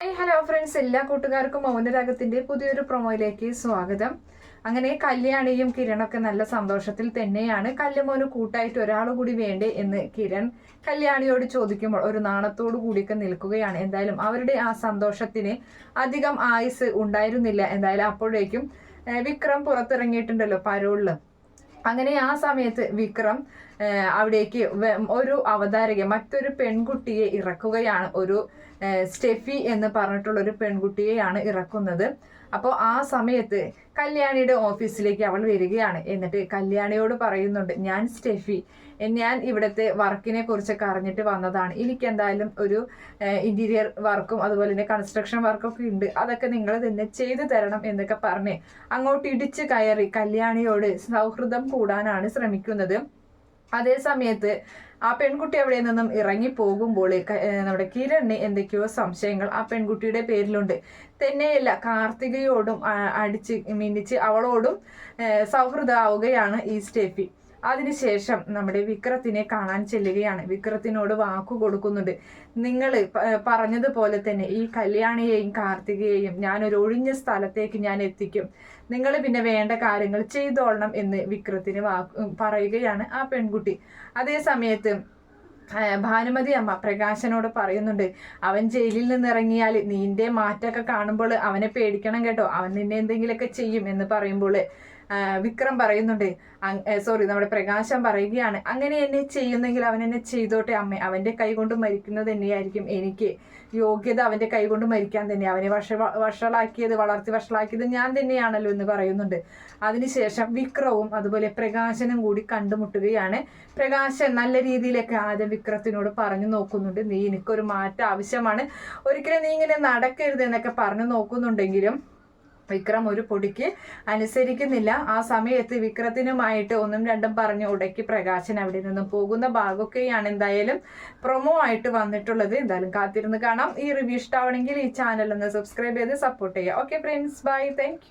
Hello friends എല്ലാ കൂട്ടുകാർക്കും മൗനരാഗത്തിന്റെ പുതിയൊരു പ്രൊമോയിലേക്ക് സ്വാഗതം. അങ്ങനെ കല്യാണിയും കിരണൊക്കെ നല്ല സന്തോഷത്തിൽ തന്നെയാണ്. കല്യമോന് കൂട്ടായിട്ട് ഒരാൾ കൂടി വേണ്ടേ എന്ന് കിരൺ കല്യാണിയോട് ചോദിക്കുമ്പോൾ ഒരു നാണത്തോടു കൂടിയൊക്കെ നിൽക്കുകയാണ്. എന്തായാലും അവരുടെ ആ സന്തോഷത്തിന് അധികം ആയുസ് ഉണ്ടായിരുന്നില്ല. എന്തായാലും അപ്പോഴേക്കും വിക്രം പുറത്തിറങ്ങിയിട്ടുണ്ടല്ലോ പരോളിൽ. അങ്ങനെ ആ സമയത്ത് വിക്രം അവിടേക്ക് ഒരു അവതാരക മറ്റൊരു പെൺകുട്ടിയെ ഇറക്കുകയാണ്. ഒരു സ്റ്റെഫി എന്ന് പറഞ്ഞിട്ടുള്ള ഒരു പെൺകുട്ടിയെയാണ് ഇറക്കുന്നത്. അപ്പോൾ ആ സമയത്ത് കല്യാണിയുടെ ഓഫീസിലേക്ക് അവൾ വരികയാണ്. എന്നിട്ട് കല്യാണിയോട് പറയുന്നുണ്ട് ഞാൻ സ്റ്റെഫി. ഞാൻ ഇവിടുത്തെ വർക്കിനെ കുറിച്ചൊക്കെ അറിഞ്ഞിട്ട് വന്നതാണ്. എനിക്ക് എന്തായാലും ഒരു ഇന്റീരിയർ വർക്കും അതുപോലെ തന്നെ കൺസ്ട്രക്ഷൻ വർക്കൊക്കെ ഉണ്ട്. അതൊക്കെ നിങ്ങൾ തന്നെ ചെയ്തു തരണം എന്നൊക്കെ പറഞ്ഞ് അങ്ങോട്ട് ഇടിച്ച് കയറി കല്യാണിയോട് സൗഹൃദം കൂടാനാണ് ശ്രമിക്കുന്നത്. അതേ സമയത്ത് ആ പെൺകുട്ടി അവിടെ നിന്നും ഇറങ്ങി പോകുമ്പോൾ നമ്മുടെ കിരണിന് എന്തൊക്കെയോ സംശയങ്ങൾ ആ പെൺകുട്ടിയുടെ പേരിലുണ്ട്. തന്നെയല്ല കാർത്തികയോടും അടിച്ച് മിന്നിച്ച് അവളോടും സൗഹൃദമാവുകയാണ് ഈ സ്റ്റെഫി. അതിനുശേഷം നമ്മുടെ വിക്രത്തിനെ കാണാൻ ചെല്ലുകയാണ്. വിക്രത്തിനോട് വാക്കു കൊടുക്കുന്നുണ്ട്. നിങ്ങൾ പറഞ്ഞതുപോലെ തന്നെ ഈ കല്യാണിയെയും കാർത്തികയെയും ഞാൻ ഒരു ഒഴിഞ്ഞ സ്ഥലത്തേക്ക് ഞാൻ എത്തിക്കും. നിങ്ങൾ പിന്നെ വേണ്ട കാര്യങ്ങൾ ചെയ്തോളണം എന്ന് വിക്രത്തിന് വാക്ക് പറയുകയാണ് ആ പെൺകുട്ടി. അതേ സമയത്ത് ഭാനുമതി അമ്മ പ്രകാശനോട് പറയുന്നുണ്ട് അവൻ ജയിലിൽ നിന്ന് ഇറങ്ങിയാൽ നിന്റെ മാറ്റമൊക്കെ കാണുമ്പോൾ അവനെ പേടിക്കണം കേട്ടോ. അവൻ നിന്നെ എന്തെങ്കിലുമൊക്കെ ചെയ്യും എന്ന് പറയുമ്പോൾ വിക്രം പറയുന്നുണ്ട് സോറി നമ്മുടെ പ്രകാശം പറയുകയാണ് അങ്ങനെ എന്നെ ചെയ്യുന്നെങ്കിൽ അവൻ എന്നെ ചെയ്തോട്ടെ അമ്മ. അവന്റെ കൈകൊണ്ട് മരിക്കുന്നത് തന്നെയായിരിക്കും എനിക്ക് യോഗ്യത. അവന്റെ കൈകൊണ്ട് മരിക്കാൻ തന്നെ. അവനെ വഷ വഷളാക്കിയത് വളർത്തി വഷളാക്കിയത് ഞാൻ തന്നെയാണല്ലോ എന്ന് പറയുന്നുണ്ട്. അതിനുശേഷം വിക്രവും അതുപോലെ പ്രകാശനും കൂടി കണ്ടുമുട്ടുകയാണ്. പ്രകാശൻ നല്ല രീതിയിലൊക്കെ ആദ്യം വിക്രത്തിനോട് പറഞ്ഞു നോക്കുന്നുണ്ട്. നീ എനിക്കൊരു മാറ്റം ആവശ്യമാണ്. ഒരിക്കലും നീ ഇങ്ങനെ നടക്കരുത് എന്നൊക്കെ പറഞ്ഞു നോക്കുന്നുണ്ടെങ്കിലും വിക്രം ഒരു പൊടിക്ക് അനുസരിക്കുന്നില്ല. ആ സമയത്ത് വിക്രത്തിനുമായിട്ട് ഒന്നും രണ്ടും പറഞ്ഞ് ഉടക്കി പ്രകാശൻ അവിടെ നിന്നും പോകുന്ന ഭാഗമൊക്കെയാണ് എന്തായാലും പ്രൊമോ ആയിട്ട് വന്നിട്ടുള്ളത്. എന്തായാലും കാത്തിരുന്ന് കാണാം. ഈ റിവ്യൂ ഇഷ്ടമാവണമെങ്കിൽ ഈ ചാനൽ ഒന്ന് സബ്സ്ക്രൈബ് ചെയ്ത് സപ്പോർട്ട് ചെയ്യുക. Okay friends bye thank